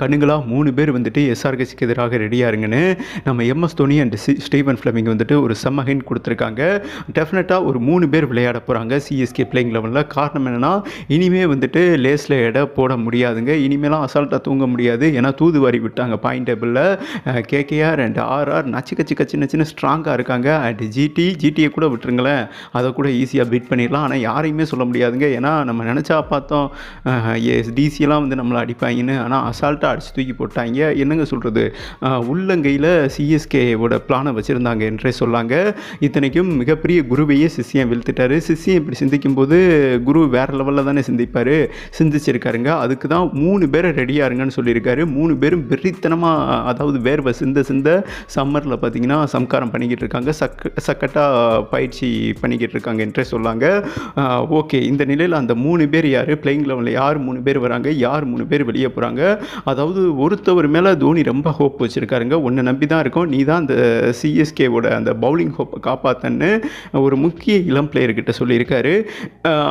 கண்ணுங்களா மூணு பேர் வந்துட்டு எஸ்ஆர்கேசிக்கு எதிராக ரெடியாக இருங்கன்னு நம்ம MS Dhoni and C Stephen Fleming வந்துட்டு ஒரு செம்ம ஹிண்ட் கொடுத்துருக்காங்க. டெஃபினட்டாக ஒரு மூணு பேர் விளையாட போகிறாங்க சிஎஸ்கே பிளேயிங் லெவலில் காரணம் என்னென்னா இனிமேல் வந்துட்டு லேஸில் எடை போட முடியாதுங்க. இனிமேலாம் அசால்ட்டாக தூங்க முடியாது. ஏன்னா தூதுவாரி விட்டாங்க பாயிண்ட் டேபிளில் கேகேஆர் அண்ட் ஆர்ஆர் நச்சு கச்சி கச்சி சின்ன ஸ்ட்ராங்காக இருக்காங்க. அண்ட் ஜிடி ஜிடியை கூட விட்டுருங்களேன். அதை கூட ஈஸியாக பீட் பண்ணிடலாம். ஆனால் யாரையுமே சொல்ல முடியாதுங்க. ஏன்னா நம்ம நினச்சா பார்த்தோம். டிசியெல்லாம் வந்து நம்மளை அடிப்பாங்கன்னு ஆனால் அசால்ட்டாக அடிச்சு தூக்கி போட்டாங்க. என்னங்க சொல்கிறது உள்ளங்கையில் சிஎஸ்கேவோட பிளானை வச்சுருந்தாங்க என்றே சொல்லாங்க. இத்தனைக்கும் மிகப்பெரிய குருவையே சிஷியம் வெளுத்துட்டாரு சிஷியம் இப்படி சிந்திக்கும் போது குரு வேறு லெவலில் தானே சிந்திப்பார். சிந்திச்சிருக்காருங்க. அதுக்கு தான் மூணு பேரை ரெடியாக இருங்கன்னு சொல்லியிருக்காரு. மூணு பேரும் வெறித்தனமாக அதாவது வேர்வை சிந்த சிந்த சம்மரில் பார்த்தீங்கன்னா சம்காரம் பண்ணிக்கிட்டு இருக்காங்க. சக் சக்கட்டாக பயிற்சி பண்ணிக்கிட்டு இருக்காங்க என்றே சொல்லாங்க. ஓகே. இந்த நிலையில் அந்த மூணு பேர் யார்? பிளேயிங் லெவலில் யார் மூணு பேர் வராங்க? யார் மூணு பேர் வெளியே போகிறாங்க அதாவது ஒருத்தவர் மேலே தோனி ரொம்ப ஹோப் வச்சுருக்காருங்க. உன்னை நம்பி தான் இருக்கோம் நீ தான் அந்த சிஎஸ்கேவோட அந்த பவுலிங் ஹோப்பை காப்பாற்றன்னு ஒரு முக்கிய இளம் பிளேயர்கிட்ட சொல்லியிருக்காரு.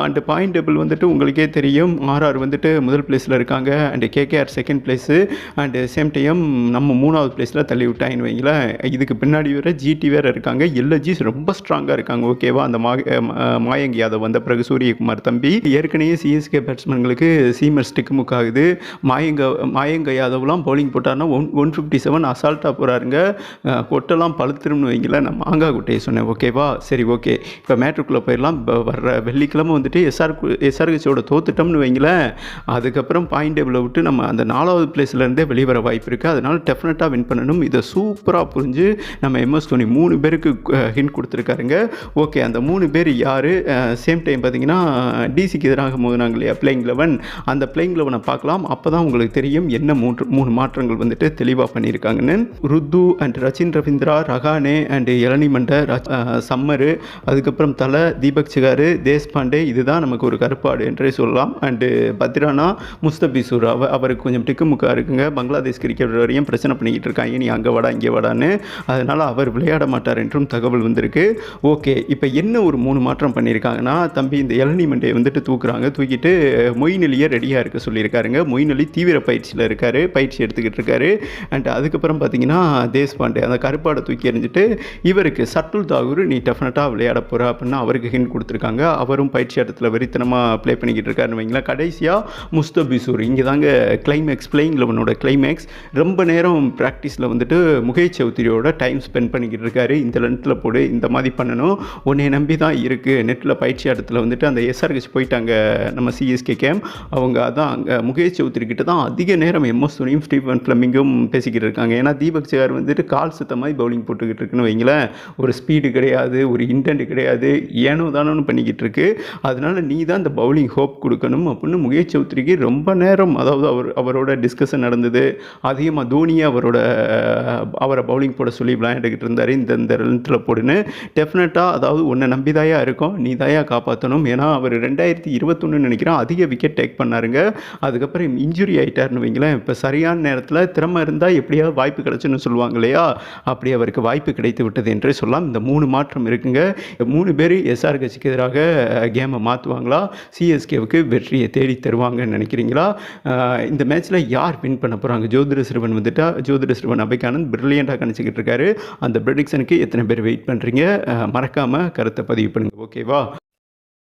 அண்டு பாயிண்ட் டேபிள் வந்துட்டு உங்களுக்கே தெரியும். ஆர்ஆர் வந்துட்டு முதல் பிளேஸில் இருக்காங்க. And KKR second place and same time நம்ம மூணாவது பிளேஸில் தள்ளி விட்டாங்கன்னு வைங்களேன். இதுக்கு பின்னாடி வேறு ஜிடி வேறு இருக்காங்க. எல்எஜிஸ் ரொம்ப ஸ்ட்ராங்காக இருக்காங்க. ஓகேவா அந்த மா மாயங்கி யாதவ் வந்த பிறகு சூரியகுமார் தம்பி. ஏற்கனவே சிஎஸ்கே பேட்ஸ்மேன்களுக்கு சீமர் ஸ்டிக் முக்காகுது மாயங்க மாயங்க யாதவ்லாம் போலிங் போட்டார்னா ஒன் ஒன் ஃபிஃப்டி செவன் அசால்ட்டாக போகிறாருங்க கொட்டெல்லாம் பழுத்துரும்னு வைங்களேன் நான் மாங்காய் குட்டையை சொன்னேன். ஓகேவா சரி ஓகே இப்போ மேட்ருக்குள்ளே போயிடலாம். இப்போ வர்ற வெள்ளிக்கிழமை வந்துட்டு எஸ்ஆர் எஸ்ஆர்கச்சியோட தோத்துட்டோம்னு வைங்களேன். அதுக்கப்புறம் பாயிண்ட் டேபிளை விட்டு நம்ம அந்த நாலாவது பிளேஸ்லேருந்தே வெளிவர வர வாய்ப்பு இருக்குது அதனால் டெஃபினட்டாக வின் பண்ணணும். இதை சூப்பராக புரிஞ்சு நம்ம எம்எஸ் தோனி மூணு பேருக்கு ஹிண்ட் கொடுத்துருக்காருங்க. ஓகே அந்த மூணு பேர் யார்? சேம் டைம் பார்த்தீங்கன்னா டிசிக்கு எதிராக மோதினாங்க இல்லையா? பிளேயிங் லெவன் அந்த பிளேயிங் லெவனை பார்க்கலாம். அப்போ தான் உங்களுக்கு தெரியும் என்ன மூன்று மூணு மாற்றங்கள் வந்துட்டு தெளிவாக பண்ணியிருக்காங்கன்னு. ருத்து அண்ட் ரச்சின் ரவீந்திரா ரகானே அண்ட் இளநி சம்மரு அதுக்கப்புறம் தலை தீபக் சிகாரு தேஷ்பாண்டே இதுதான் நமக்கு ஒரு கருப்பாடு என்றே சொல்லலாம். அண்டு பத்ரானா முஸ்தபிசூர் அவ அவருக்கு கொஞ்சம் டிக்குமுக்கா இருக்குங்க. பங்களாதேஷ் கிரிக்கெட் வரையும் பிரச்சனை பண்ணிக்கிட்டு இருக்காங்க நீ அங்கே வாடா இங்கே வாடான்னு. அதனால் அவர் விளையாட மாட்டார் என்றும் தகவல் வந்திருக்கு. ஓகே இப்போ என்ன ஒரு மூணு மாற்றம் பண்ணியிருக்காங்கன்னா தம்பி இந்த இளநி மண்டையை வந்துட்டு தூக்குறாங்க. தூக்கிட்டு மொயின் ரெடியாக இருக்க சொல்லியிருக்காருங்க. மொயின் தீவிர பயிற்சியில் இருக்கார் பயிற்சி எடுத்துக்கிட்டு இருக்காரு. அண்ட் அதுக்கப்புறம் பார்த்தீங்கன்னா தேஷ்பாண்டே அந்த கருப்பாடை தூக்கி எறிஞ்சிட்டு இவருக்கு சட்டுல் தாகூர் நீ டெஃபினட்டாக விளையாட போகிற அப்படின்னு அவருக்கு ஹிண்ட் கொடுத்துருக்காங்க. அவரும் பயிற்சி இடத்துல வெறித்தனமாக ப்ளே பண்ணிக்கிட்டு இருக்காருன்னு வைங்களேன். கடைசியாக முஸ்தபிசூர் இங்கே தாங்க கிளைமேக்ஸ் பிளேயிங் லெவனோட கிளைமேக்ஸ் ரொம்ப நேரம் ப்ராக்டிஸில் வந்துட்டு முகேஷ் சௌத்ரியோட டைம் ஸ்பெண்ட் பண்ணிக்கிட்டு இருக்காரு. இந்த லென்த்தில் போடு இந்த மாதிரி பண்ணணும். உன்னை நம்பி தான் இருக்குது நெட்டில் பயிற்சி இடத்துல வந்துட்டு அந்த எஸ்ஆர்ஹெச் போயிட்டாங்க நம்ம சிஎஸ்கே கேம் அவங்க அதான் அங்கே முகேஷ் சௌத்ரி கிட்ட தான் அதிக நேரம் எம்எஸ் தோனியும் ஸ்டீஃபன் ஃப்ளமிங்கும் பேசிக்கிட்டு இருக்காங்க. ஏன்னா தீபக் சேகர் வந்துட்டு கால் சுத்த மாதிரி பவுலிங் போட்டுக்கிட்டு இருக்குன்னு வைங்களேன். ஒரு ஸ்பீடு கிடையாது ஒரு இன்டென்ட் கிடையாது ஏனோ தானோன்னு பண்ணிக்கிட்டு இருக்கு. அதனால நீ தான் இந்த பவுலிங் ஹோப் கொடுக்கணும் அப்படின்னு முகேஷ் சௌத்ரிக்கு ரொம்ப நேரம் அதாவது அவர் அவரோட டிஸ்கஷன் நடந்தது. அதிகமாக தோனியை அவரோட அவரை பவுலிங் போட சொல்லி விளையாண்டுக்கிட்டு இருந்தார். இந்த இந்த லென்த்தில் போடுன்னு. டெஃபினட்டாக அதாவது உன்னை நம்பிதாயா இருக்கும் நீ தாயா காப்பாற்றணும் ஏன்னா அவர் ரெண்டாயிரத்தி இருபத்தொன்னு நினைக்கிறேன் அதிக விக்கெட் டேக் பண்ணாருங்க. அதுக்கப்புறம் இன்ஜுரி ஆகிட்டார்னு வைங்களேன். இப்போ சரியான நேரத்தில் திறமை இருந்தால் எப்படியாவது வாய்ப்பு கிடைச்சுன்னு சொல்லுவாங்க இல்லையா? அப்படி அவருக்கு வாய்ப்பு கிடைத்து விட்டது என்றே சொல்லலாம். இந்த மூணு மாற்றம் இருக்குங்க. மூணு பேர் எஸ்ஆர் கட்சிக்கு எதிராக கேமை மாற்றுவாங்களா சிஎஸ்கேவுக்கு வெற்றியை தேடி தருவாங்கன்னு நினைக்கிறீங்களா? இந்த மேட்ச்சில் யார் வின் பண்ண போகிறாங்க ஜோதிட சிறுவன் வந்துட்டா ஜோதிட சிறுவன் அபைக்கானந்த் பிரில்லியண்டாக கணிச்சிக்கிட்டு இருக்காரு. அந்த ப்ரெடிக்ஷனுக்கு எத்தனை பேர் வெயிட் பண்ணுறீங்க மறக்காமல் கருத்தை பதிவு பண்ணுங்கள் ஓகேவா